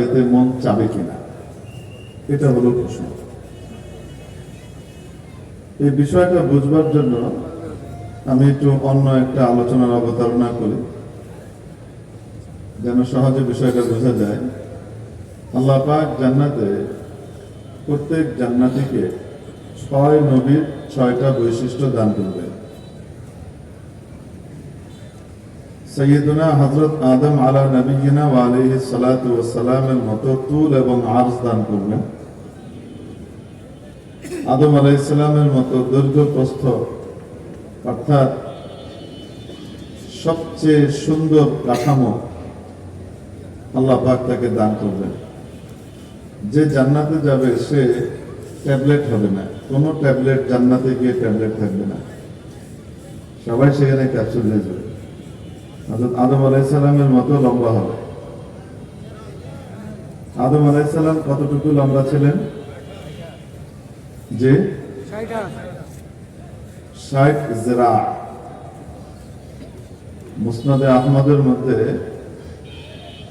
পেতে মন চাবে কিনা? এটা হলো প্রশ্ন। এই বিষয়টা বুঝবার জন্য আমি একটু অন্য একটা আলোচনার অবতারণা করি। যেন সহজে বিষয়টা বোঝা যায়। আল্লাহ পাক জান্নাতে প্রত্যেক জান্নাতিকে ছয় নবীর ছয়টা বৈশিষ্ট্য দান করবেন। সৈয়দুনা হজরত আদম আলা নবীনা আলাইহি সালাতু মতো তুল এবং আরজ দান করবেন। আদম আলাইসালামের মতো দৈর্ঘ্য প্রস্থ, অর্থাৎ সবচেয়ে সুন্দর কাঠামো আল্লাহ পাক তাকে দান করবেন। যে জান্নাতে যাবে, সে ট্যাবলেট হবে না। কোনো ট্যাবলেট জান্নাতে গিয়ে ট্যাবলেট থাকবে না। সবাই সেখানে ক্যাপসুল হয়ে যাবে। হজরত আদম আলাইসালামের মতো লম্বা হবে। আদম আলাইসালাম কতটুকু লম্বা ছিলেন? যে ষাট জেরা। মুসনাদে আহমদের মধ্যে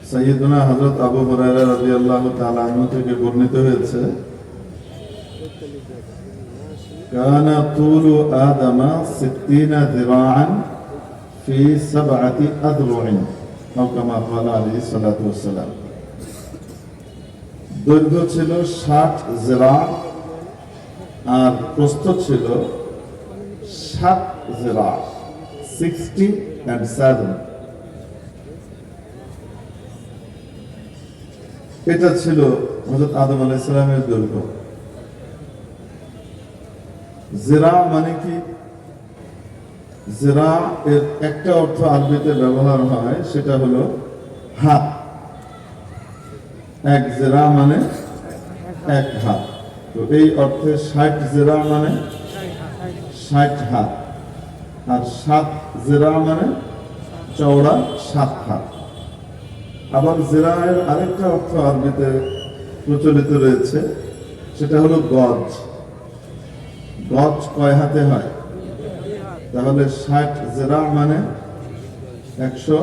সৈয়দনা হজরত আবু হরাইরা রাজি আল্লাহ তালু থেকে বর্ণিত হয়েছে, কানা তুলু সিদ্দিনা في سبعة أذرع أو كما قال عليه الصلاة والسلام দৈর্ঘ্য ছিল ষাট জেরা আর প্রস্থ ছিল সাত জেরা সিক্সটি অ্যান্ড সেভেন এটা ছিল হজরত আদম আলাইসালামের দৈর্ঘ্য জেরা মানে কি জেরা এর একটা অর্থ আরবিতে ব্যবহার হয়, সেটা হলো হাত। এক জেরা মানে এক হাত। তো এই অর্থে ষাট জেরা মানে ষাট হাত। আর সাত জেরা মানে চওড়া সাত হাত। আবার জেরায়ের আরেকটা অর্থ আরবিতে প্রচলিত রয়েছে, সেটা হলো গজ। গজ কয় হাতে হয়? তাহলে ষাট জেরা মানে একশো,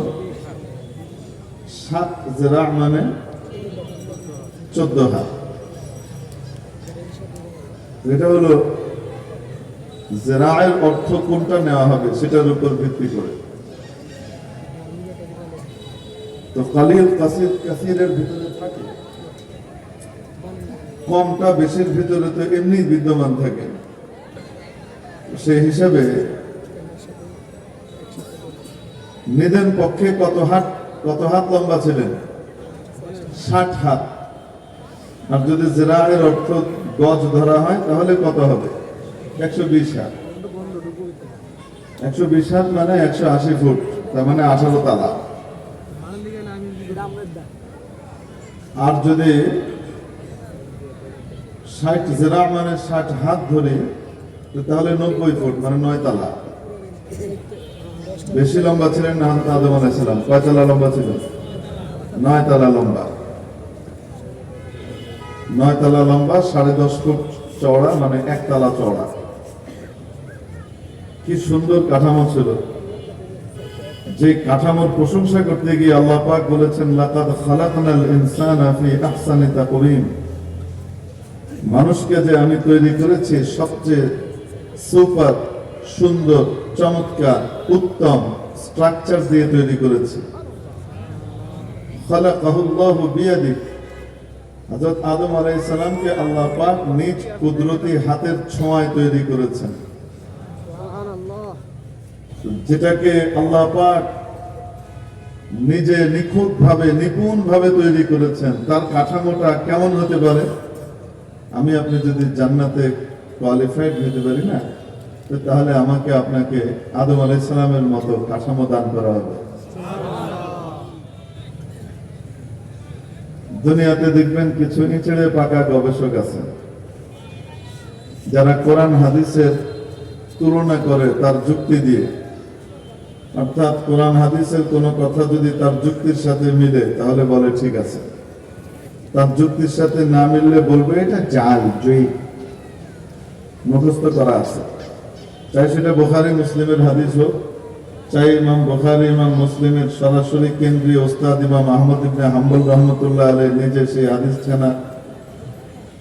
সাত জেরা মানে চোদ্দ হাত। এটা হলো জেরায়ের অর্থ কোনটা নেওয়া হবে সেটার উপর ভিত্তি করে। তো কালিল কাসির কাসিরের ভিতরে থাকে। কমটা বেশির ভিতরে তো এমনি বিদ্যমান থাকে। সেই হিসাবে নিদেন পক্ষে কত হাত কত হাত লম্বা ছিলেন? ষাট হাত। আর যদি জেরায়ের অর্থ গজ ধরা হয়, তাহলে কত হবে? একশো বিশ হাত। একশো বিশ হাত মানে একশো আশি ফুট, তার মানে আঠারো তালা। আর যদি ষাট জেরা মানে ষাট হাত ধরে, তাহলে নব্বই ফুট মানে নয় তালা। বেশি লম্বা ছিলেন না আদম আলাইসালাম কয় তালা লম্বা ছিল? নয় তালা লম্বা। নয় তালা লম্বা, সাড়ে দশ ফুট চওড়া মানে এক তালা চওড়া। কি সুন্দর কাঠামো ছিল। যে কাঠামোর প্রশংসা করতে গিয়ে আল্লাহ পাক বলেছেন, লাকাদ খালাকনাল ইনসানা ফি আহসানি তাকওয়িম। মানুষকে যে আমি তৈরি করেছি সবচেয়ে সুপার, সুন্দর, চমৎকার উত্তম স্ট্রাকচার দিয়ে তৈরি করেছি। খালাকাহুল্লাহু বিয়াদিহি। হযরত আদম আলাইহিস সালামকে আল্লাহ পাক নিজ কুদরতি হাতের ছোঁয়ায় তৈরি করেছেন। যেটাকে আল্লাহ পাক নিজে নিখুঁত ভাবে নিপুণ ভাবে তৈরি করেছেন, তার কাঠামোটা কেমন হতে পারে? আমি আপনি যদি জান্নাতে কোয়ালিফাইড হতে পারি না তাহলে আমাকে আপনাকে আদম আলাইসালামের মতো কাঠামো দান করা হবে। দুনিয়াতে দেখবেন কিছু ইঁচড়ে পাকা গবেষক আছে। যারা কোরআন, হাদিসের তুলনা করে তার যুক্তি দিয়ে, অর্থাৎ কোরআন, হাদিসের কোনো কথা যদি তার যুক্তির সাথে মিলে, তাহলে বলে ঠিক আছে। তার যুক্তির সাথে না মিললে বলবে, এটা জাল জয়ী মুখস্থ করা আছে। চাই সেটা বোখারি মুসলিমের হাদিস হোক, চাই ইমাম বোখারি, ইমাম মুসলিমের সরাসরি কেন্দ্রীয় ওস্তাদ ইমাম আহমদ ইবনে হাম্বুল রহমতুল্লাহ আলাই নিজে সেই হাদিস খানা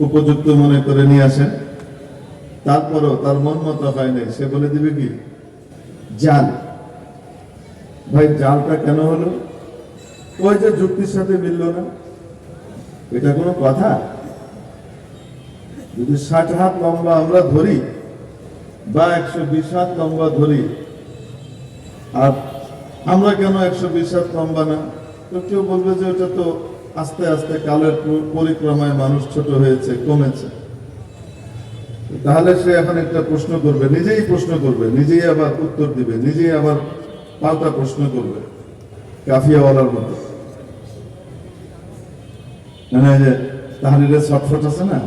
উপযুক্ত মনে করে নিয়ে আসেন। তারপরও তার মন মতো হয় নাই, সে বলে দিবে কি? জাল। ভাই, জালটা কেন হলো? ওই যে যুক্তির সাথে মিলল না। এটা কোনো কথা? যদি ষাট হাত লম্বা আমরা ধরি বা একশো বিশ হাত লম্বা ধরি। আর আমরা কেন একশো বিশ হাত লম্বা না? তো কেউ বলবে যে ওটা তো আস্তে আস্তে কালের পরিক্রমায় মানুষ ছোট হয়েছে, কমেছে। তাহলে সে এখন একটা প্রশ্ন করবে, নিজেই প্রশ্ন করবে, নিজেই আবার উত্তর দিবে, নিজেই আবার পাল্টা প্রশ্ন করবে, কাফিয়াওয়ালার মতো। মানে যে তাহলিলের ছটফট আছে না?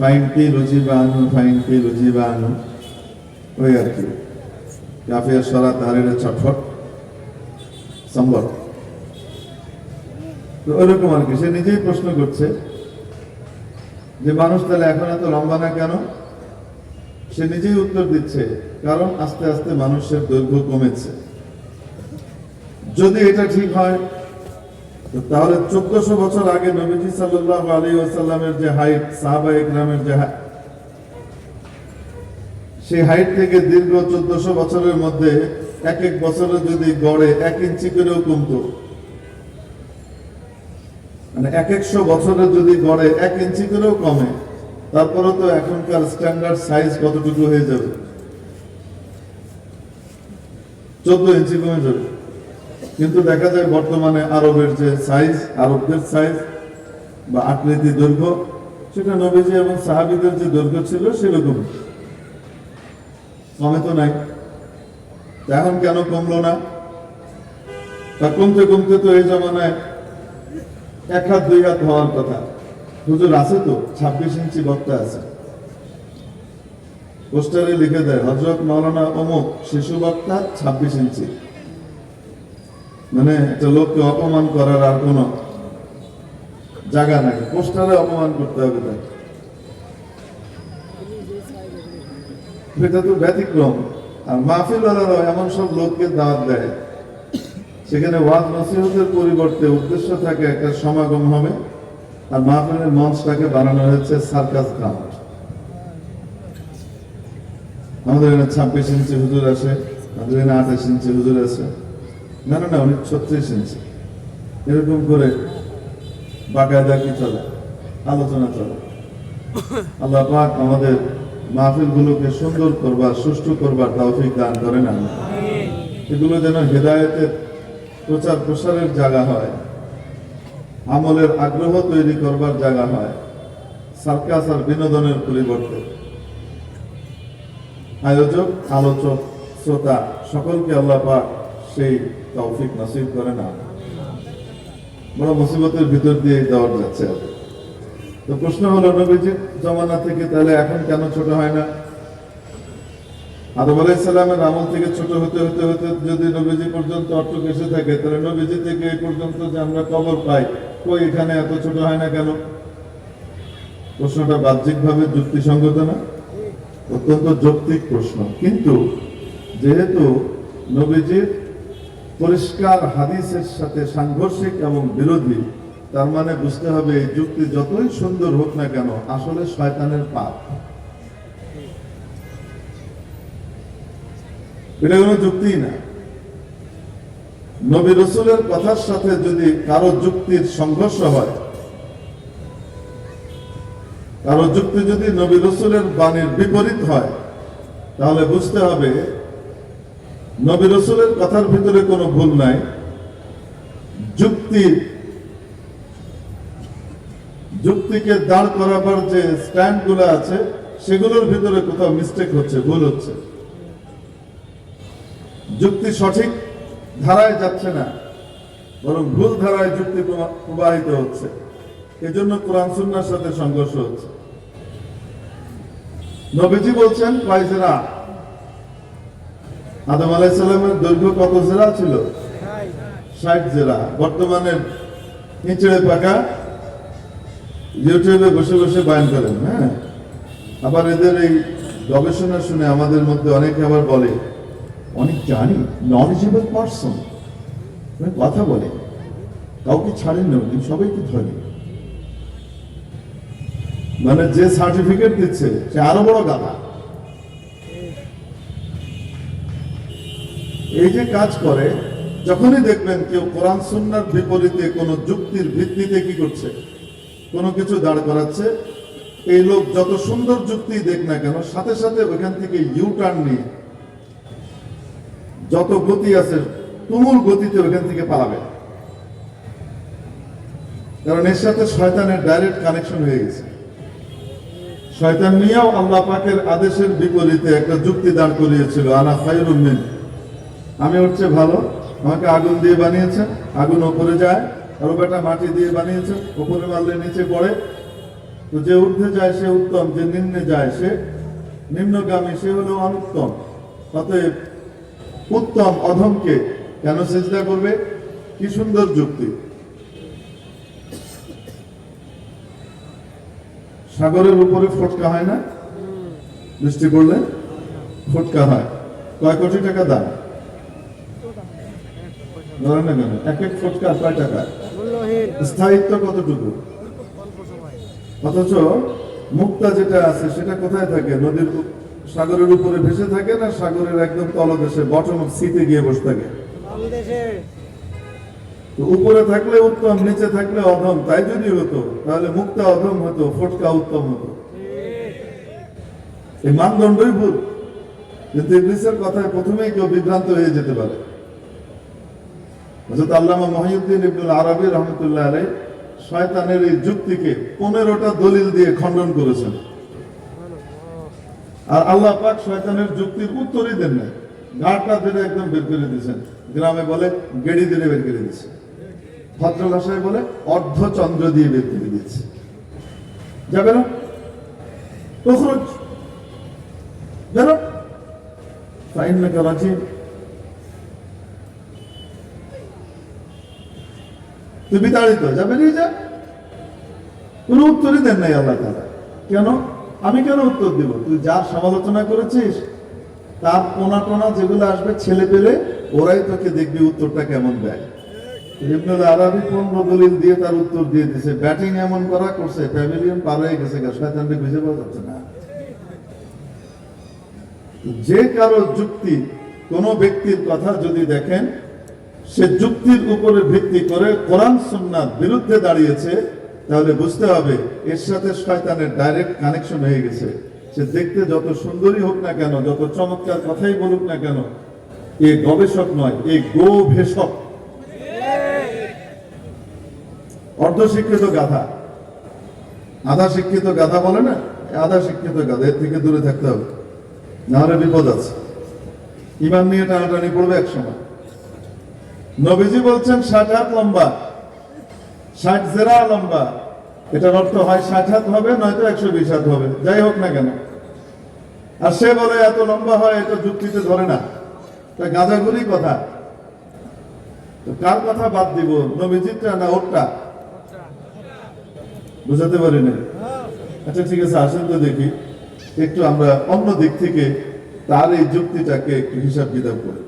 ফাইন কি রুচি বা আনু ফাইন কি রুচি বা আনু ওই আর কি কাফিয়ার সরা তাহলিলের ছটফট সম্ভব তো ওইরকম আর কি সে নিজেই প্রশ্ন করছে যে মানুষ তাহলে এখন এত লম্বা না কেন সে নিজেই উত্তর দিচ্ছে কারণ আস্তে আস্তে মানুষের দৈর্ঘ্য কমেছে যদি এটা ঠিক হয় তাহলে চোদ্দশো বছর আগে নবীজি সাল্লাহ আলী ওসাল্লামের যে হাইট, সাহাবা ইকরামের যে হাইট সেই হাইট থেকে দীর্ঘ চোদ্দশো বছরের মধ্যে এক এক বছরে যদি গড়ে এক ইঞ্চি করেও কমতো। মানে এক একশো বছরে যদি গড়ে এক ইঞ্চি করেও কমে তারপরে তো এখনকার স্ট্যান্ডার্ড সাইজ কতটুকু হয়ে যাবে? চোদ্দ ইঞ্চি কমে যাবে। কিন্তু দেখা যায় বর্তমানে আরবের যে সাইজ আরবদের সাইজ বা আকৃতি দৈর্ঘ্য, সেটা নবীজি এবং সাহাবিদের যে দৈর্ঘ্য ছিল সেরকম। কমে তো নাই। এখন কেন কমলো না? তা কমতে কমতে তো এই জমানায় এক হাত, দুই হাত হওয়ার কথা। হুজুর আছে তো? ছাব্বিশ ইঞ্চি বক্তা আছে। পোস্টারে লিখে দেয় হজরত মাওলানা অমুক শিশু বক্তা, ছাব্বিশ ইঞ্চি। মানে একটা লোককে অপমান করার আর কোনো জায়গা নাই। পোস্টারে অপমান করতে হবে তাকে। এটা তো ব্যতিক্রম। আর মাহফিল এমন সব লোককে দেয়। সেখানে ওয়াজ নসিহতের পরিবর্তে উদ্দেশ্য থাকে একটা সমাগম হবে। আর মাহফিলের মঞ্চটাকে বানানো হয়েছে সার্কাস গ্রাউন্ড। আমাদের এখানে ছাব্বিশ ইঞ্চি হুজুর আছে আমাদের এখানে আঠাশ ইঞ্চি হুজুর আছে না না না উনি ছত্রিশ ইঞ্চি। এরকম করে বাকায়দা কি চলে? আলোচনা চলে। আল্লাহ পাক আমাদের মাহফিলগুলোকে সুন্দর করবার, সুষ্ঠু করবার তৌফিক দান করেন আল্লাহ এগুলো যেন হেদায়েতের প্রচার প্রসারের জায়গা হয়, আমলের আগ্রহ তৈরি করবার জায়গা হয়, সার্কাস আর বিনোদনের পরিবর্তে। আয়োজক, আলোচক, শ্রোতা, সকলকে আল্লাহ পাক সেই তৌফিক নসিব করে না। বড় মুসিবতের ভিতর দিয়ে দেওয়া যাচ্ছে। তো প্রশ্ন হলো, নবীজির জমানা থেকে তাহলে এখন কেন ছোট হয় না? আদম আলাইসাল্লামের আমল থেকে ছোট হতে হতে হতে যদি নবীজি পর্যন্ত অট্টক এসে থাকে, তাহলে নবীজি থেকে এই পর্যন্ত যে আমরা কবর পাই, কই এখানে এত ছোট হয় না কেন? প্রশ্নটা বাহ্যিকভাবে যুক্তিসঙ্গত না? অত্যন্ত যৌক্তিক প্রশ্ন। কিন্তু যেহেতু নবীজির পরিষ্কার হাদিসের সাথে সাংঘর্ষিক এবং বিরোধী। তার মানে বুঝতে হবে, এই যুক্তি যতই সুন্দর হোক না কেন, আসলে শয়তানের পাপ। এটা কোনো যুক্তিই না। নবী রসুলের কথার সাথে যদি কারও যুক্তির সংঘর্ষ হয়, কারও যুক্তি যদি নবী রসুলের বাণীর বিপরীত হয়, তাহলে বুঝতে হবে নবী রসুলের কথার ভিতরে কোনো ভুল নাই। যুক্তি যুক্তিকে দাঁড় করাবার যে স্ট্যান্ডগুলো আছে, সেগুলোর ভিতরে কোথাও মিস্টেক হচ্ছে, ভুল হচ্ছে। যুক্তি সঠিক ধারায় যাচ্ছে না, বরং ভুল ধারায় যুক্তি প্রবাহিত হচ্ছে। এজন্য কোরআন সুন্নার সাথে সংঘর্ষ হচ্ছে। নবীজি বলছেন কয় জেরা আদম আলাইসাল্লামের দৈর্ঘ্য কত জেরা ছিল? ষাট জেরা। বর্তমানে ইঁচড়ে পাকা ইউটিউবে বসে বসে বায়ন করেন হ্যাঁ? আবার এদের এই গবেষণা শুনে আমাদের মধ্যে অনেকে আবার বলে, অনেক জানি নলেজেবল পার্সন কথা বলে। কাউকে ছাড়েন না উনি সবাইকে ধরে। মানে যে সার্টিফিকেট দিচ্ছে, সে আরও বড় গাধা। এই যে কাজ করে, যখনই দেখবেন কেউ কোরআন, সুন্নার বিপরীতে কোনো যুক্তির ভিত্তিতে কি করছে, কোনো কিছু দাঁড় করাচ্ছে, এই লোক যত সুন্দর যুক্তি দেখ না কেন, সাথে সাথে ওইখান থেকে ইউ টার্ন নিয়ে যত গতি আছে, তুমুল গতিতে ওইখান থেকে পালাবে। কারণ এর সাথে শয়তানের ডাইরেক্ট কানেকশন হয়ে গেছে। শয়তান নিয়েও আল্লাহ পাকের আদেশের বিপরীতে একটা যুক্তি দাঁড় করিয়েছিল, আনা খায়রুম মিন আমি হচ্ছে ভালো। আমাকে আগুন দিয়ে বানিয়েছেন আগুন ওপরে যায় আর বেটা মাটি দিয়ে বানিয়েছেন ওপরে মারলে নিচে পড়ে। তো যে ঊর্ধ্বে যায় সে উত্তম, যে নিম্নে যায় সে নিম্নগামী, সে হলো অনুত্তম। অতএব উত্তম অধমকে কেন চেষ্টা করবে? কি সুন্দর যুক্তি। সাগরের উপরে ফটকা হয় না? বৃষ্টি পড়লে ফটকা হয়। কয় কোটি টাকা দাম? ধরেন না কেন এক এক ফটকা কয় টাকা? স্থায়িত্ব কতটুকু? অথচ মুক্তা যেটা আছে, সেটা কোথায় থাকে? নদীর সাগরের উপরে ভেসে থাকে না সাগরের একদম তলদেশে বটম অফ সিতে গিয়ে বসে থাকে? উপরে থাকলে উত্তম, নিচে থাকলে অধম, তাই যদি হতো, তাহলে মুক্তা অধম হতো, ফটকা উত্তম হতো। এই মানদণ্ডই ভুল। কিন্তু ইংলিশের কথায় প্রথমেই কেউ বিভ্রান্ত হয়ে যেতে পারে। হজরত আল্লামা মহিউদ্দিন ইবনুল আরবি রহমতুল্লাহ আলাই শয়তানের এই যুক্তিকে পনেরোটা দলিল দিয়ে খণ্ডন করেছেন। আর আল্লাহ পাক শয়তানের যুক্তির উত্তরই দেন নাই। গাঁটটা ধরে একদম বের করে দিয়েছেন। গ্রামে বলে, গেড়ি দিয়ে বের করে দিয়েছে। ভদ্র ভাষায় বলে, অর্ধচন্দ্র দিয়ে বের করে দিয়েছে। যাবে না? তখন বেরো ফাইন রাজিম। তুই বিতাড়িত, যা বেরিয়ে যা। কোনো উত্তরই দেন নাই আল্লাহ তাআলা। কেন? আমি কেন উত্তর দিব? তুই যার সমালোচনা করেছিস, তার পোনা টোনা যেগুলো আসবে ছেলে পেলে, ওরাই তোকে দেখবি উত্তরটা কেমন দেয়। তার যে কারও যুক্তি কোন ব্যক্তির কথা যদি দেখেন সে যুক্তির উপরে ভিত্তি করে কোরআন সুন্নার বিরুদ্ধে দাঁড়িয়েছে, তাহলে বুঝতে হবে এর সাথে শয়তানের ডাইরেক্ট কানেকশন হয়ে গেছে। সে দেখতে যত সুন্দরী হোক না কেন, যত চমৎকার কথাই বলুক না কেন, এ গবেষক নয়, এ গো ভেষক অর্ধশিক্ষিত গাধা। আধা শিক্ষিত গাধা বলে না আধা শিক্ষিত গাধা, এর থেকে দূরে থাকতে হবে। নাহলে বিপদ আছে। ইমান নিয়ে টানাটানি পড়বে এক সময় নবীজি বলছেন ষাট হাত লম্বা। ষাট জেরা লম্বা। এটার অর্থ হয় ষাট হাত হবে, নয়তো একশো বিশ হাত হবে। যাই হোক না কেন। আর সে বলে, এত লম্বা হয় এটা যুক্তিতে ধরে না। তা গাঁজাগুলি কথা। তো কার কথা বাদ দিব? নবীজিরটা না ওরটা বুঝাতে পারি না আচ্ছা ঠিক আছে, আসেন তো দেখি। একটু আমরা অন্য দিক থেকে তার এই যুক্তিটাকে একটু হিসাব কিতাব করি।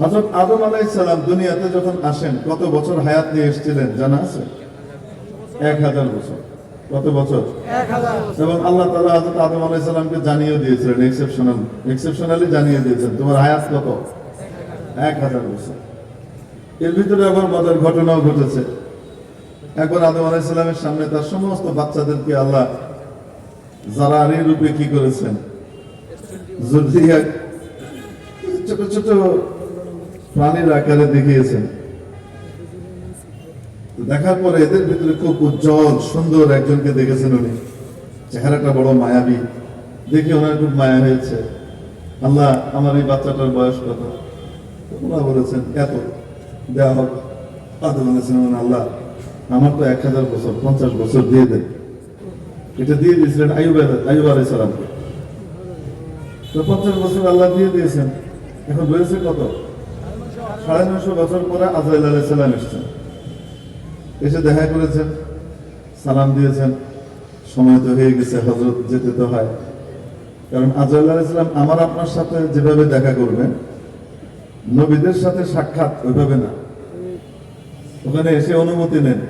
হযরত আদম আলাইহিস সালাম দুনিয়াতে যখন আসেন কত বছর হায়াত নিয়ে এসেছিলেন জানা আছে? এক হাজার বছর। কত বছর? হাজার। এবং আল্লাহ হযরত আদম আলাইহিস সালামকে জানিয়ে দিয়েছিলেন এক্সেপশনাল এক্সেপশনালি জানিয়ে দিয়েছেন তোমার হায়াত কত? এক হাজার বছর। এর ভিতরে আবার মজার ঘটনাও ঘটেছে। একবার আদম আলাইহিস সালামের সামনে তার সমস্ত বাচ্চাদেরকে আল্লাহ জারারি রূপে কি করেছেন? জুররিয়া ছোট ছোট প্রাণীর আকারে দেখিয়েছেন। দেখার পরে এদের ভিতরে খুব উজ্জ্বল, সুন্দর একজনকে দেখেছেন উনি। চেহারাটা বড় মায়াবী। দেখে ওনার খুব মায়া হয়েছে। আল্লাহ, আমার এই বাচ্চাটার বয়স কত? তো ওনারা বলেছেন, এত। দেওয়া হোক। আদম বলেছেন আল্লাহ, আমার তো এক হাজার বছর, পঞ্চাশ বছর দিয়ে দেন। এটা দিয়ে দিয়েছিলেন আইব আইব আলাই সালামকে। তো পঞ্চাশ বছর আল্লাহ দিয়ে দিয়েছেন। এখন রয়েছে কত? সাড়ে নশো বছর পরে আজরাইল আলাই সালাম এসছেন। এসে দেখা করেছেন, সালাম দিয়েছেন, সময় তো হয়ে গেছে হজরত যেতে তো হয়। কারণ আজরাইল ইসলাম আমার আপনার সাথে যেভাবে দেখা করবেন, নবীদের সাথে সাক্ষাৎ ওইভাবে না। ওখানে এসে অনুমতি নেন।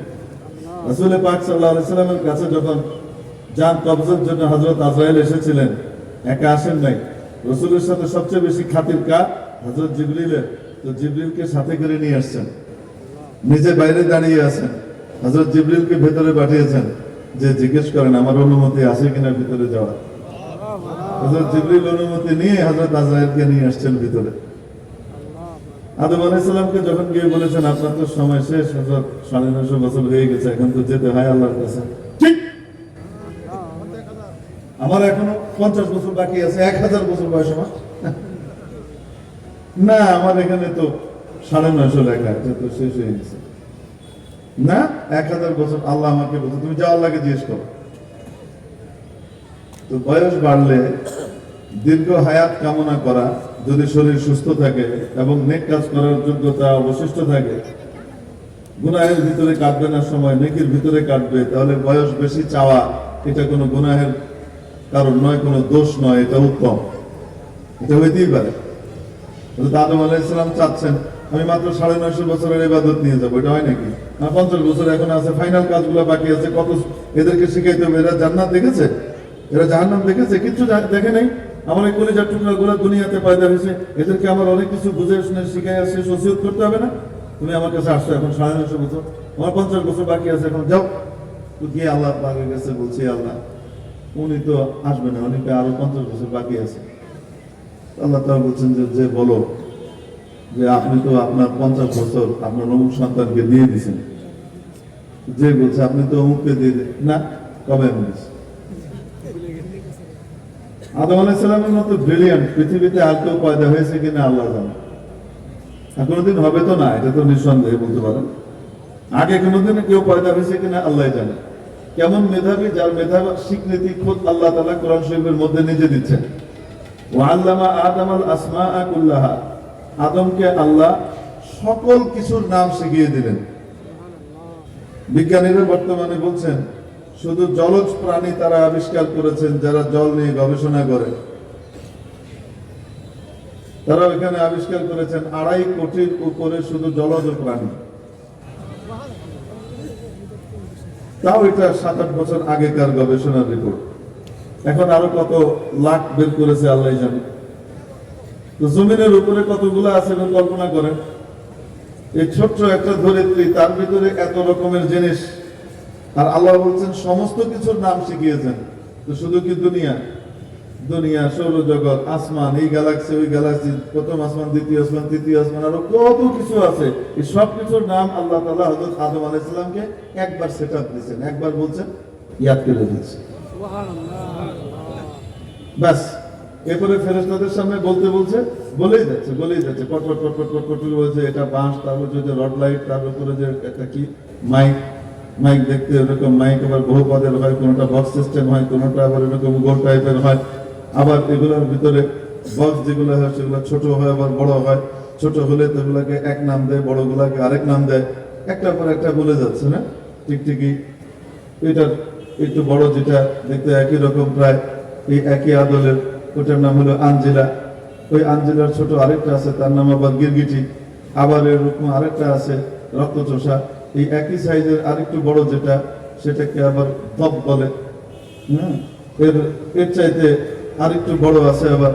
রাসূল পাক আলাইহি সাল্লামের কাছে যখন যান, কবজের জন্য হজরত আজরাইল এসেছিলেন, একা আসেন নাই। রসুলের সাথে সবচেয়ে বেশি খাতির কা হজরত জিবরিলের। তো জিবরিলকে সাথে করে নিয়ে আসছেন। নিজে বাইরে দাঁড়িয়ে আছেন। হযরত জিবরিলকে ভেতরে পাঠিয়েছেন যে জিজ্ঞেস করেন, আমার অনুমতি আছে কিনা ভিতরে যাওয়ার? হযরত জিবরিল অনুমতি নিয়ে হযরত আজরাইলকে নিয়ে আসছেন ভিতরে। আদম আলাইসাল্লামকে যখন গিয়ে বলেছেন, আপনার তো সময় শেষ, হযরত সাড়ে নশো বছর হয়ে গেছে, এখন তো যেতে হয় আল্লাহর কাছে। আমার এখনও পঞ্চাশ বছর বাকি আছে, এক হাজার বছর বয়স আমার। না, আমার এখানে তো সাড়ে নয়শো লেখা, এটা তো শেষ হয়ে গেছে। না, এক হাজার বছর আল্লাহ আমাকে বলছে, তুমি যা আল্লাহকে জিজ্ঞেস করো। তো বয়স বাড়লে দীর্ঘ হায়াত কামনা করা, যদি শরীর সুস্থ থাকে এবং নেক কাজ করার যোগ্যতা অবশিষ্ট থাকে, গুনাহের ভিতরে কাটবে না সময়, নেকির ভিতরে কাটবে, তাহলে বয়স বেশি চাওয়া, এটা কোনো গুনাহের কারণ নয়, কোনো দোষ নয়, এটা উত্তম। এটা হইতেই পারে। আদম আলাইহিসসালাম চাচ্ছেন, আমি মাত্র সাড়ে নয়শো বছরের ইবাদত নিয়ে যাব, এটা হয় নাকি? আর পঞ্চাশ বছর এখন আছে ফাইনাল কাজগুলো বাকি আছে, কত এদেরকে শিখাইতে হবে, এরা জান্নাত দেখেছে? এরা জাহান্নাম দেখেছে? কিচ্ছু দেখে নাই? আমার এই কলিজার টুকরা গুলা দুনিয়াতে পয়দা হয়েছে, এদেরকে আমার অনেক কিছু বুঝে শুনে শিখাই আসছে সসিয়ত করতে হবে না? তুমি আমার কাছে আসছো এখন সাড়ে নয়শো বছর, আমার পঞ্চাশ বছর বাকি আছে এখন, যাও। তো গিয়ে আল্লাহ পাকের কাছে বলছি, আল্লাহ, উনি তো আসবে না, উনি আরও পঞ্চাশ বছর বাকি আছে। আল্লাহ তাআলা বলছেন যে যে বলো যে আপনি তো আপনার পঞ্চাশ বছর আপনার অমুক সন্তানকে দিয়ে দিছেন যে বলছে, আপনি তো অমুককে দিয়ে না, কবে দিছি আদম আলাইসালামের মতো ব্রিলিয়ান্ট পৃথিবীতে আর কেউ পয়দা হয়েছে কিনা আল্লাহ জানে। আর কোনোদিন হবে তো না, এটা তো নিঃসন্দেহে বলতে পারেন। আগে কোনোদিন কেউ পয়দা হয়েছে কিনা আল্লাহ জানে। কেমন মেধাবী, যার মেধা স্বীকৃতি খোদ আল্লাহ তালা কোরআন শরীফের মধ্যে নিজে দিচ্ছেন। ওয়াল্লামা আদম আল আসমা কুল্লাহা। আদমকে আল্লাহ সকল কিছুর নাম শিখিয়ে দিলেন। বিজ্ঞানীরা বর্তমানে বলছেন, শুধু জলজ প্রাণী তারা আবিষ্কার করেছেন যারা জল নিয়ে গবেষণা করে। তারা এখানে আবিষ্কার করেছেন আড়াই কোটির উপরে শুধু জলজ প্রাণী। তাও এটা সাত আট বছর আগেকার গবেষণার রিপোর্ট এখন আরও কত লাখ বের করেছে আল্লাহ জানে। তো জমিনের উপরে কতগুলো আছে কল্পনা করেন। এই ছোট্ট একটা ধরিত্রী, তার ভিতরে এত রকমের জিনিস। আর আল্লাহ বলছেন, সমস্ত কিছুর নাম শিখিয়েছেন। তো শুধু কি দুনিয়া? দুনিয়া, সৌরজগৎ, আসমান, এই গ্যালাক্সি ওই গ্যালাক্সি প্রথম আসমান, দ্বিতীয় আসমান, তৃতীয় আসমান, আরও কত কিছু আছে। এই সব কিছুর নাম আল্লাহ তালা হযরত আদম আলাইহিস সালামকে একবার সেট আপ দিয়েছেন। একবার বলছেন, ইয়াদ করে দিয়েছেন। ব্যাস। এরপরে ফেরেশতাদের সামনে বলতে বলছে, বলেই যাচ্ছে বলেই যাচ্ছে, পট পট পট বলছে, এটা বাঁশ, তার উপরে যে রড লাইট, তার উপরে যে একটা কি, মাইক মাইক দেখতে এরকম, মাইক আবার বহু পদের হয়, কোনোটা বক্স সিস্টেম হয়, কোনোটা আবার এরকম গোল টাইপের হয়, আবার এগুলোর ভিতরে বক্স যেগুলো হয়, সেগুলো ছোট হয়, আবার বড় হয়, ছোট হলে তো এগুলাকে এক নাম দেয়, বড়গুলাকে আরেক নাম দেয় একটা পর একটা বলে যাচ্ছে না? টিকটিকি এটার একটু বড় যেটা দেখতে একই রকম প্রায়। এই একই আদলের ওটার নাম হলো আঞ্জিলা ওই আঞ্জিলার ছোট আরেকটা আছে, তার নাম আবার গিরগিটি। আবার এরকম আরেকটা আছে, রক্তচোষা। এই একই সাইজের আরেকটু বড় যেটা, সেটাকে আবার দপ বলে। হুম? এর এর চাইতে আরেকটু বড় আছে আবার,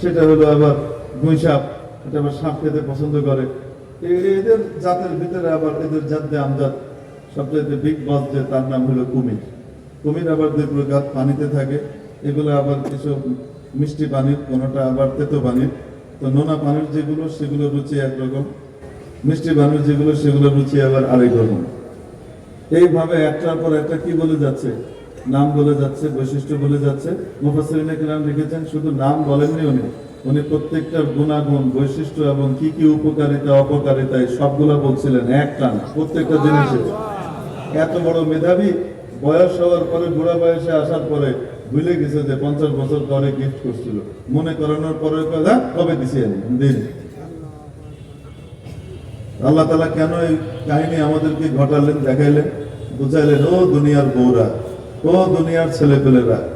সেটা হলো আবার গুইসাপ এটা আবার সাপ খেতে পছন্দ করে। এদের জাতের ভিতরে আবার এদের জাত দিয়ে আমজাত সবচেয়ে বিগ বস যে, তার নাম হলো কুমির। কুমির আবার দুই প্রকার, পানিতে থাকে। এগুলো আবার কিছু মিষ্টি পানির, কোনোটা আবার তেতো পানির। তো নোনা পানির যেগুলো, সেগুলো রুচি একরকম মিষ্টি পানির যেগুলো, সেগুলো রুচি আবার আরেক রকম। এইভাবে একটার পর একটা কি বলে যাচ্ছে? নাম বলে যাচ্ছে, বৈশিষ্ট্য বলে যাচ্ছে। মুফাসসিরিনে কিরাম লিখেছেন, শুধু নাম বলেননি উনি। উনি প্রত্যেকটার গুণাগুণ, বৈশিষ্ট্য এবং কি কি উপকারিতা, অপকারিতা সবগুলা বলছিলেন এক টান প্রত্যেকটা জিনিসের এত বড় মেধাবী, বয়স হওয়ার পরে, বুড়া বয়সে আসার পরে ভুলে গেছে যে পঞ্চাশ বছর পরে গিফট করছিল। মনে করানোর পরে কয়, "হ্যাঁ, কবে দিছি দিন। আল্লাহ তালা কেন এই কাহিনী আমাদেরকে ঘটালেন দেখাইলেন? বুঝাইলেন ও দুনিয়ার বউরা ও দুনিয়ার ছেলেপেলেরা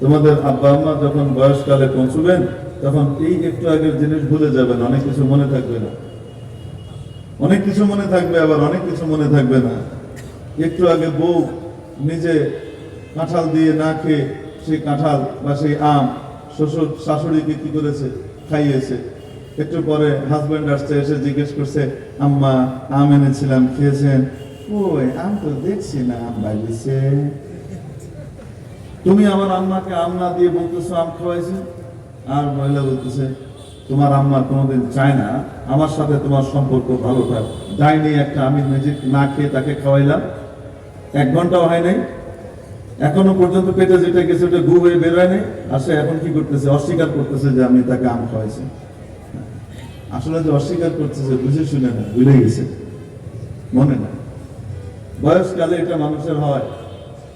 তোমাদের আব্বা আম্মা যখন বয়সকালে পৌঁছবেন তখন এই একটু আগের জিনিস ভুলে যাবেন অনেক কিছু মনে থাকবে না। অনেক কিছু মনে থাকবে আবার অনেক কিছু মনে থাকবে না। একটু আগে বউ নিজে কাঁঠাল দিয়ে না খেয়ে সেই কাঁঠাল বা সেই আম শ্বশুর শাশুড়িকে কি করেছে? খাইয়েছে। একটু পরে হাজবেন্ড আসছে, এসে জিজ্ঞেস করছে, আম্মা, আম এনেছিলাম, খেয়েছেন? ওই, আম তো দেখছি না, আম বাইরেছে তুমি আমার আম্মাকে আম না দিয়ে বলতেছো আম খাওয়াইছে? আর মহিলা বলতেছে, তোমার আম্মা কোনোদিন চায় না, আমার সাথে তোমার সম্পর্ক ভালো থাক। যায়নি একটা আমি নিজে না খেয়ে তাকে খাওয়াইলাম। এক ঘন্টাও হয় নাই এখনও পর্যন্ত পেটে যেটা গেছে ওটা গু হয়ে বের হয় আর সে এখন কি করতেছে? অস্বীকার করতেছে যে আমি তাকে আম খাওয়াইছি। আসলে যে অস্বীকার করতেছে, বুঝে শুনে না, ভুলে গেছে। মনে না। বয়সকালে এটা মানুষের হয়।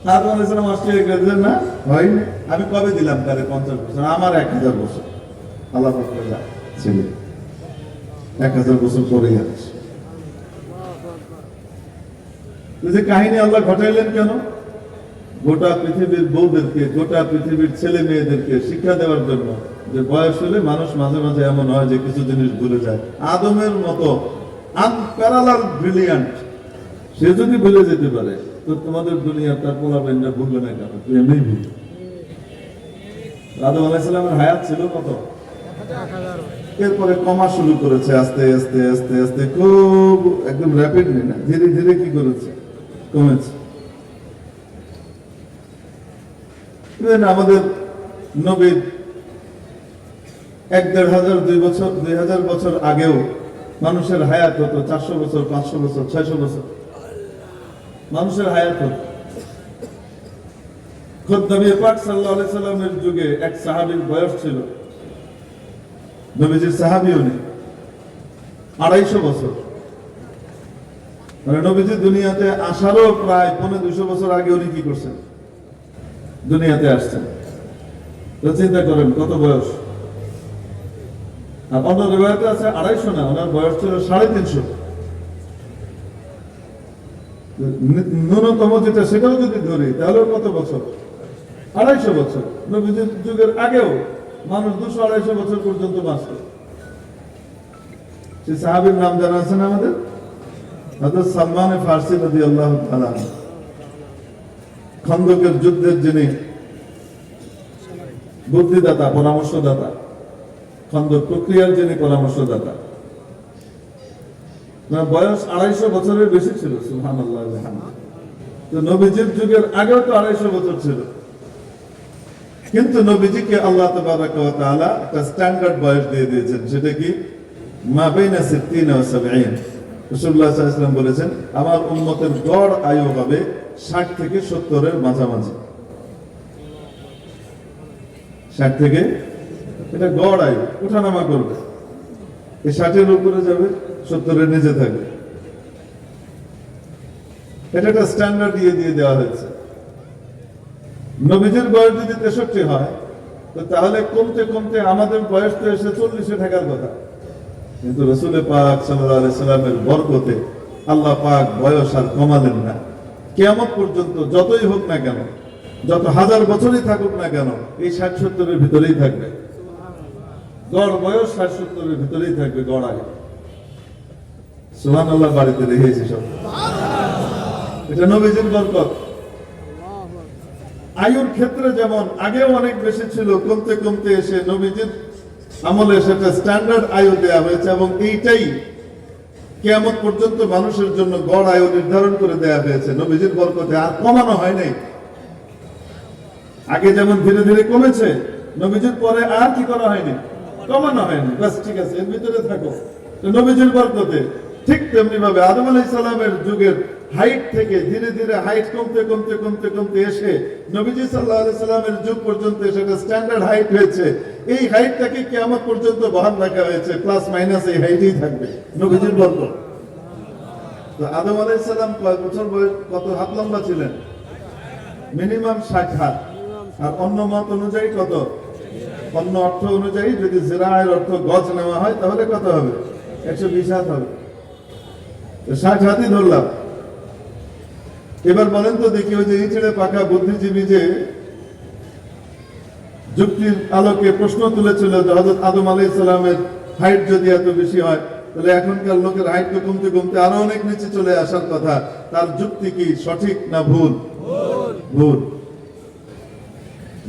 তার বলেছিলাম অস্ট্রেলিয়া গ্রাজুয়েট না? হয়নি। আমি কবে দিলাম তারে পঞ্চাশ বছর? আমার এক হাজার বছর। আল্লাহ ছেলে। এক হাজার বছর পরে যাচ্ছে তো যে কাহিনী আল্লাহ ঘটাইলেন কেন? গোটা পৃথিবীর বউদেরকে, গোটা পৃথিবীর ছেলে মেয়েদেরকে শিক্ষা দেওয়ার জন্য যে বয়স হলে মানুষ মাঝে মাঝে এমন হয় যে কিছু জিনিস ভুলে যায়। আদমের মতো ব্রিলিয়ান্ট সে যদি ভুলে যেতে পারে, তো তোমাদের দুনিয়া তার পোলা বেন্ডা ভুলবে না কেন? তুই এমনি ভুল। আদম আলাইসালামের হায়াত ছিল কত? এরপরে কমা শুরু করেছে আস্তে আস্তে আস্তে আস্তে, খুব একদম র্যাপিডলি না, ধীরে ধীরে কি করেছে? কমেছে। আমাদের নবীর এক দেড় হাজার, দুই বছর, দুই হাজার বছর আগেও মানুষের হায়াত হতো, চারশো বছর, পাঁচশো বছর, ছয়শো বছর। মানুষের হায়াত হতো। যুগে এক সাহাবীর বয়স ছিল। নবীজির আড়াইশো বছর। মানে দুনিয়াতে আসারও প্রায় পনেরো দুশো বছর আগে উনি কি করছেন? দুনিয়াতে আসছেন। তো চিন্তা করেন, কত বয়স? আর অন্য রেবায়তে আছে আড়াইশো না, ওনার বয়স ছিল সাড়ে তিনশো। ন্যূনতম যেটা, সেটাও যদি ধরি তাহলে কত বছর? আড়াইশো বছর। নবীজির যুগের আগেও মানুষ দুশো আড়াইশো বছর পর্যন্ত বাঁচত। সে সাহাবির নাম জানা আছে না আমাদের? সালমান ফার্সি নদী আল্লাহ খন্দকের যুদ্ধের যিনি বুদ্ধিদাতা, পরামর্শদাতা, খন্দক প্রক্রিয়ার যিনি পরামর্শদাতা বয়স আড়াইশো বছরের বেশি ছিল সুহান নবীজির যুগের আগেও তো আড়াইশো বছর ছিল। কিন্তু নবীজিকে আল্লাহ তাআলা একটা স্ট্যান্ডার্ড বয়স দিয়ে দিয়েছেন, সেটা কি? মা বাইনা সিত্তিন ওয়া সাবঈন। রাসূলুল্লাহ সাল্লাল্লাহু আলাইহি ওয়াসাল্লাম বলেছেন, আমার উম্মতের গড় আয়ু হবে 60 থেকে 70 এর মাঝামাঝি। 60 থেকে? এটা গড় আয়ু, ওঠানামা করবে। এই 60 এর উপরে যাবে 70 এর নিচে থাকবে। এটা একটা স্ট্যান্ডার্ড দিয়ে দিয়ে দেওয়া হয়েছে। বয়স যদি তেষট্টি হয়, তো তাহলে কমতে কমতে আমাদের বয়স তো এসে চল্লিশে থাকার কথা। কিন্তু রসুল পাক সাল্লামের বরকতে আল্লাহ পাক বয়স আর কমালেন না। কেমন পর্যন্ত যতই হোক না কেন, যত হাজার বছরই থাকুক না কেন, এই ষাট সত্তরের ভিতরেই থাকবে। গড় বয়স ষাট সত্তরের ভিতরেই থাকবে, গড় আগে। বাড়িতে সব। এটা নবীজির বরকত। আয়ুর ক্ষেত্রে যেমন আগেও অনেক বেশি ছিল, কমতে কমতে এসে নবীজির আমলে সেটা স্ট্যান্ডার্ড আয়ু দেওয়া হয়েছে এবং এইটাই কেয়ামত পর্যন্ত মানুষের জন্য গড় আয়ু নির্ধারণ করে দেয়া হয়েছে। নবীজির বরকতে আর কমানো হয় নাই। আগে যেমন ধীরে ধীরে কমেছে, নবীজির পরে আর কি করা হয়নি? কমানো হয়নি। বাস ঠিক আছে, এর ভিতরে থাকো। নবীজির বরকতে ঠিক তেমনি ভাবে আদম আলাইহিস সালামের যুগের হাইট থেকে ধীরে ধীরে হাইট কমতে কমতে কমতে কমতে এসে নবীজি আলাইহি সাল্লামের যুগ পর্যন্ত একটা স্ট্যান্ডার্ড হাইট হয়েছে। এই হাইটটাকে কিয়ামত পর্যন্ত বহাল রাখা হয়েছে প্লাস মাইনাস এই হাইটই থাকবে। নবীজির বরকত তো আদম আলাইহিস সালাম কয় বছর বয়স, কত হাত লম্বা ছিলেন? মিনিমাম ষাট হাত। আর অন্য মত অনুযায়ী কত? অন্য অর্থ অনুযায়ী যদি জেরায়ের অর্থ গজ নেওয়া হয়, তাহলে কত হবে? একশো বিশ হাত হবে। ষাট হাতই ধরলাম। এবার বলেন তো দেখি ওই যে ইচড়ে পাকা বুদ্ধিজীবী যে যুক্তির আলোকে প্রশ্ন তুলেছিল যে হজরত আদম আলাই ইসলামের হাইট যদি এত বেশি হয় তাহলে এখনকার লোকের হাইট তো কমতে কমতে আরও অনেক নিচে চলে আসার কথা। তার যুক্তি কি সঠিক না ভুল? ভুল।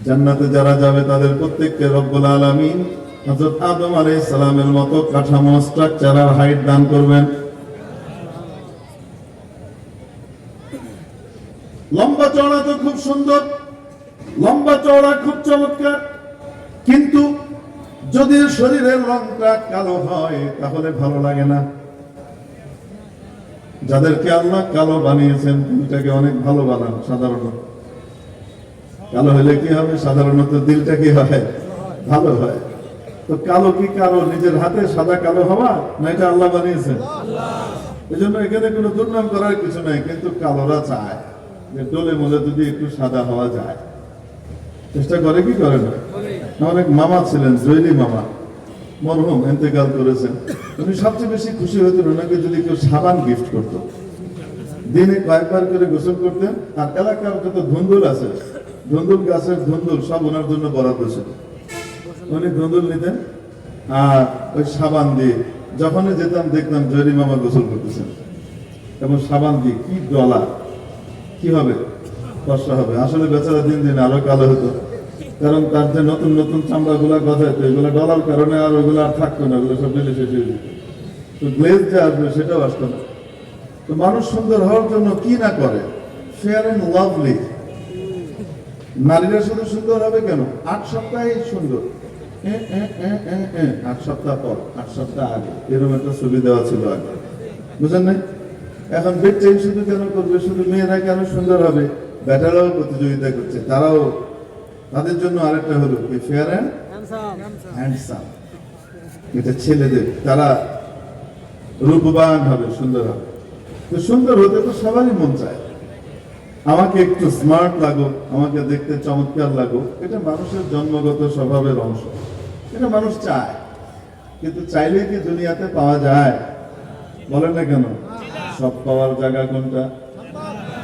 জান্নাতে যারা যাবে তাদের প্রত্যেককে রব্বুল আলামিন হযরত আদম আলাইহিস সালামের মতো কাঠামো স্ট্রাকচার আর হাইট দান করবেন। লম্বা চওড়া তো খুব সুন্দর। লম্বা চওড়া খুব চমৎকার। কিন্তু যদি শরীরের রংটা কালো হয়, তাহলে ভালো লাগে না। যাদেরকে আল্লাহ কালো বানিয়েছেন, দিলটাকে অনেক ভালো বানান, সাধারণত। কালো হলে কি হবে? সাধারণত দিলটা কি হয়? ভালো হয়। তো কালো কি কালো? নিজের হাতে সাদা কালো হওয়া? না এটা আল্লাহ বানিয়েছেন? এই জন্য এখানে কোনো দুর্নাম করার কিছু নাই, কিন্তু কালোরা চায়। যে ডোলে মোলে যদি একটু সাদা হওয়া যায়, চেষ্টা করে কি করে না? অনেক মামা ছিলেন জৈলি মামা। মরহুম এতেকাল করেছেন। উনি সবচেয়ে বেশি খুশি হতেন ওনাকে যদি কেউ সাবান গিফট করতো। দিনে কয়েকবার করে গোসল করতেন, আর এলাকার যত ধুন্দুল আছে, ধুন্দুল গাছের ধুন্দুল সব ওনার জন্য বরাদ্দ ছিল। উনি ধুন্দুল নিতেন, আর ওই সাবান দিয়ে যখনই যেতাম, দেখতাম জৈরি মামা গোসল করতেছেন। এবং সাবান দিয়ে কি ডলা কি হবে? কষ্ট হবে। আসলে বেচারা দিন দিন আরও কালো হতো। কারণ তার যে নতুন নতুন চামড়া গুলা গজাইতো, এগুলো ডলার কারণে আর ওইগুলো আর থাকতো না, ওগুলো সব মিলে শেষ হয়ে তো গ্লেজ যে আসবে, সেটাও আসতো না। তো মানুষ সুন্দর হওয়ার জন্য কি না করে? ফেয়ার এন্ড লাভলি নারীরা শুধু সুন্দর হবে কেন? আট সপ্তাহে সুন্দর। আট সপ্তাহ পর, আট সপ্তাহ আগে। এরকম একটা ছবি দেওয়া ছিল আগে। বুঝলেন নাই? এখন বেচাই শুধু কেন করবে? শুধু মেয়েরা কেন সুন্দর হবে? ব্যাটারাও প্রতিযোগিতা করছে, তারাও। তাদের জন্য আরেকটা হলো ফেয়ার অ্যান্ড হ্যান্ডসাম এটা ছেলেদের, তারা রূপবান হবে, সুন্দর হবে। তো সুন্দর হতে তো সবারই মন চায়। আমাকে একটু স্মার্ট লাগুক আমাকে দেখতে চমৎকার লাগুক এটা মানুষের জন্মগত স্বভাবের অংশ। এটা মানুষ চায়, কিন্তু চাইলে কি দুনিয়াতে পাওয়া যায়? বলেন না কেন? সব পাওয়ার জায়গা কোনটা?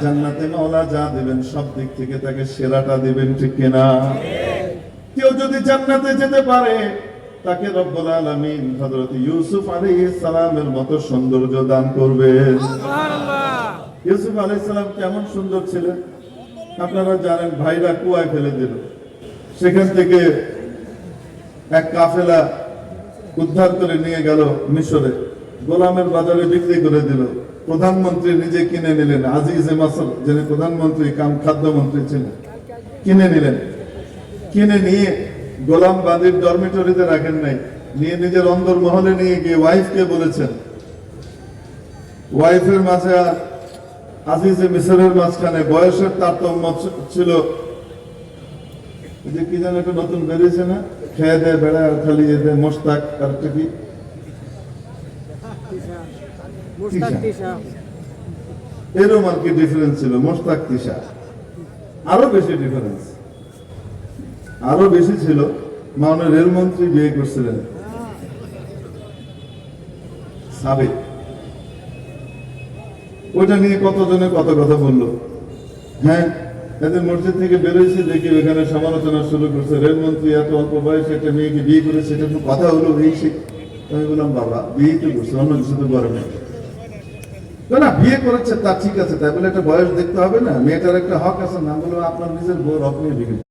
জান্নাতে মাওলা যা দিবেন সব দিক থেকে তাকে সেরাটা দিবেন ঠিক কিনা? কেউ যদি জান্নাতে যেতে পারে তাকে রব্বুল আলামিন হযরত ইউসুফ আলাইহিস সালামের মতো সৌন্দর্য দান করবেন ইউসুফ আলাইহিস সালাম কেমন সুন্দর ছিলেন? আপনারা জানেন ভাইরা কুয়ায় ফেলে দিল। সেখান থেকে এক কাফেলা উদ্ধার করে নিয়ে গেল মিশরে। গোলামের বাজারে বিক্রি করে দিল। প্রধানমন্ত্রী নিজে কিনে নিলেন, আজিজ মাসল যিনি প্রধানমন্ত্রী, কাম খাদ্যমন্ত্রী ছিলেন, কিনে নিলেন। কিনে নিয়ে গোলাম বাদির ডরমিটরিতে রাখেন নাই, নিয়ে নিজের অন্দর মহলে নিয়ে গিয়ে ওয়াইফকে বলেছেন, ওয়াইফের মাঝে আজিজে মিশরের মাঝখানে বয়সের তারতম্য ছিল। যে কি যেন একটা নতুন বেরিয়েছে না? খেয়ে দেয় বেড়ায় আর খালি এদের মোস্তাক আর একটা কি মুস্তাক তিশা। এরকম আর কি ডিফারেন্স ছিল? মোস্তাক তিশা। আরও বেশি ডিফারেন্স আরও বেশি ছিল। মাননীয় রেলমন্ত্রী বিয়ে করছিলেন। সাবেক। ওইটা নিয়ে কতজনে কত কথা বলল? হ্যাঁ এদের মসজিদ থেকে বেরোয়েছে দেখি ওখানে সমালোচনা শুরু করছে। রেলমন্ত্রী এত অল্প বয়সে একটা মেয়েকে বিয়ে করেছে এটা কথা হলো এই সে আমি বললাম বাবা বিয়ে তো করছে অন্য কিছু তো করে না না বিয়ে করেছে, তা ঠিক আছে, তাই বলে একটা বয়স দেখতে হবে না। মেয়েটার একটা হক আছে, না বলে আপনার নিজের বউর হক নিয়ে বিয়ে